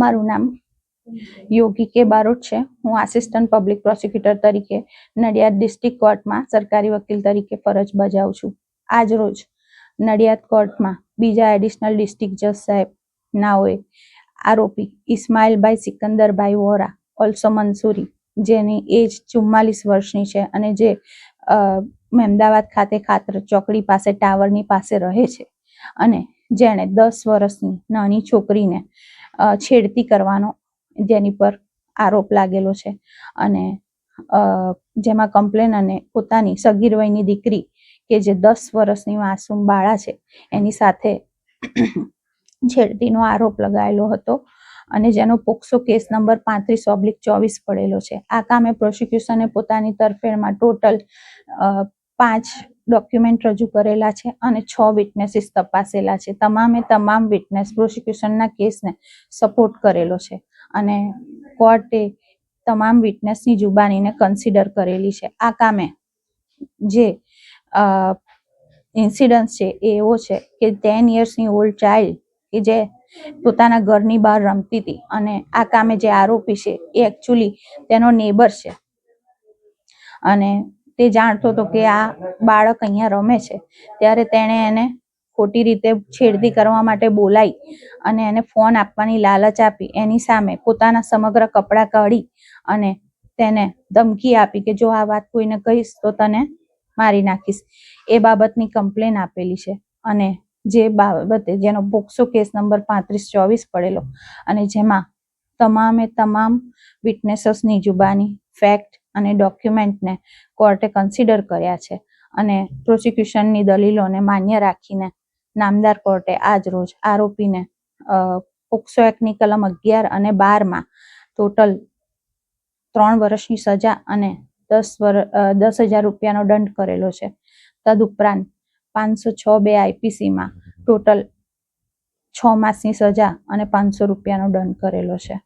મારું નામ યોગી કે બારોટ છે. હું આસિસ્ટન્ટ પબ્લિક પ્રોસિક્યુટર તરીકે નડિયાદ ડિસ્ટ્રિક્ટ કોર્ટમાં સરકારી વકીલ તરીકે ફરજ બજાવું છું. આજ રોજ નડિયાદ કોર્ટમાં બીજા એડિશનલ ડિસ્ટ્રિક્ટ જજ સાહેબ નાઓએ આરોપી ઇસ્માઇલભાઈ સિકંદરભાઈ વોરા ઓલ્સો મંસૂરી, જેની એજ ચુમ્માલીસ વર્ષની છે અને જે મહેમદાવાદ ખાતે ખાતર ચોકડી પાસે, ટાવરની પાસે રહે છે. અને જેણે દસ વર્ષની નાની છોકરીને છેડતી કરવાનો જેની પર આરોપ લાગેલો છે. અને જેમાં કમ્પ્લેન અને પોતાની સગીર વયની દીકરી કે જે દસ વર્ષની માસૂમ બાળા છે, એની સાથે છેડતીનો આરોપ લગાયેલો હતો અને જેનો પોક્સો કેસ નંબર પાંત્રીસ ઓબ્લિક ચોવીસ પડેલો છે. આ કામે પ્રોસિક્યુશને પોતાની તરફેણમાં ટોટલ પાંચ ડોક્યુમેન્ટ રજૂ કરેલા છે અને છ વિટનેસીસ તપાસેલા છે. તમામે તમામ વિટનેસ પ્રોસિક્યુશનના કેસને સપોર્ટ કરેલો છે અને કોર્ટે તમામ વિટનેસની જુબાનીને કન્સિડર કરેલી છે. આ કામે જે ઇન્સિડન્સ છે એ એવો છે કે ટેન યર્સની ઓલ્ડ ચાઇલ્ડ કે જે પોતાના ઘરની બહાર રમતી હતી અને આ કામે જે આરોપી છે એ એકચ્યુઅલી તેનો નેબર છે. અને તે જાણતો હતો કે આ બાળક અહીંયા રમે છે. ત્યારે તેણે એને ખોટી રીતે છેડતી કરવા માટે બોલાઈ અને એને ફોન આપવાની લાલચ આપી. એની સામે પોતાના સમગ્ર કપડાં કાઢી અને તેને ધમકી આપી કે જો આ વાત કોઈને કહીશ તો તને મારી નાખીશ. એ બાબતની કમ્પ્લેન આપેલી છે અને જે બાબતે જેનો પોક્સો કેસ નંબર પાંત્રીસ ચોવીસ પડેલો અને જેમાં તમામે તમામ વિટનેસની જુબાની, ફેક્ટ અને ડોક્યુમેન્ટને કોર્ટે કન્સિડર કર્યા છે અને પ્રોસિક્યુશનની દલીલોને માન્ય રાખીને નામદાર કોર્ટે આજ રોજ આરોપીને પોક્સો એક્ટની કલમ અગિયાર અને બારમાં ટોટલ ત્રણ વર્ષની સજા અને દસ વર દસ હજાર રૂપિયાનો દંડ કરેલો છે. તદુપરાંત પાંચસો છ બે આઈપીસીમાં ટોટલ છ માસની સજા અને પાંચસો રૂપિયાનો દંડ કરેલો છે.